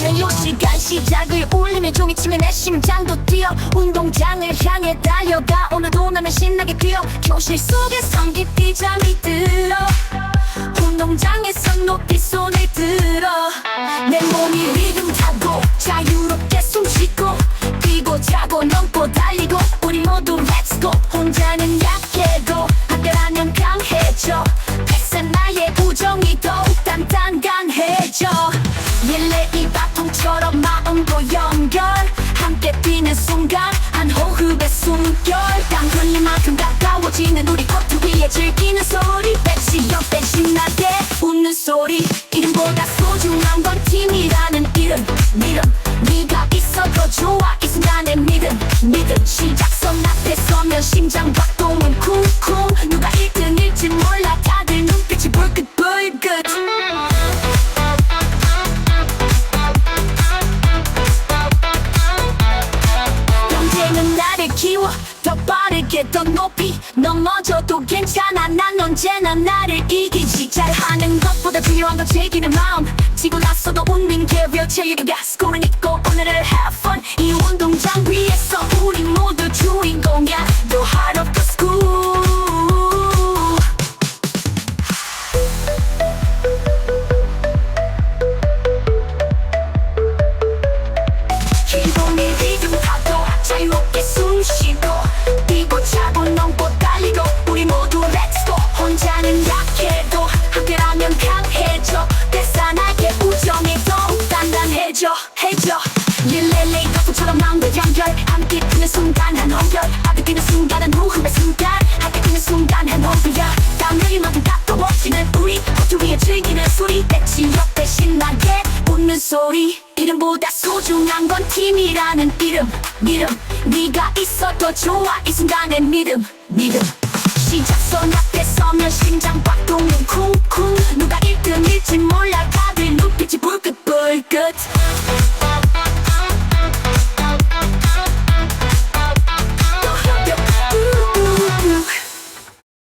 종료 시간 시작을 울리면 종이 치면 내 심장도 뛰어 운동장을 향해 달려가 오늘도 나는 신나게 뛰어 교실 속에 성깊이 잠이 들어 운동장에서 높이 손을 순간 한 호흡의 숨결 땀 흘릴 만큼 가까워지는 우리 코트 위에 즐기는 소리. 백시옆에 신나게 웃는 소리. 이름보다 소중한 건 팀이라는 이름 믿음 네가 있어 더 좋아 이 순간의 믿음 믿음. 시작선 앞에 서면 심장 박 키워 더 빠르게 더 높이 넘어져도 괜찮아. 난 언제나 나를 이기지. 잘하는 것보다 중요한 건 즐기는 마음. 지고 나서도 웃는 게 real 체육이야 스코어는 있고 오늘을 해져 릴레이 덕분처럼 마음과 연결. 함께 뛰는 순간 한 온결. 함께 뛰는 순간은 호흡의 순간. 함께 뛰는 순간 한 호흡이야. 땀 흘릴 만큼 가까워지는 우리. 호주 위에 즐기는 소리. 백지 옆에 신나게 웃는 소리. 이름보다 소중한 건 팀이라는 이름. 믿음 네가 있어 더 좋아. 이 순간의 믿음. 믿음. 시작선 앞에 서면 심장 박동은 쿵쿵. 누가 1등일지 몰라. 다들 눈빛이 불긋불긋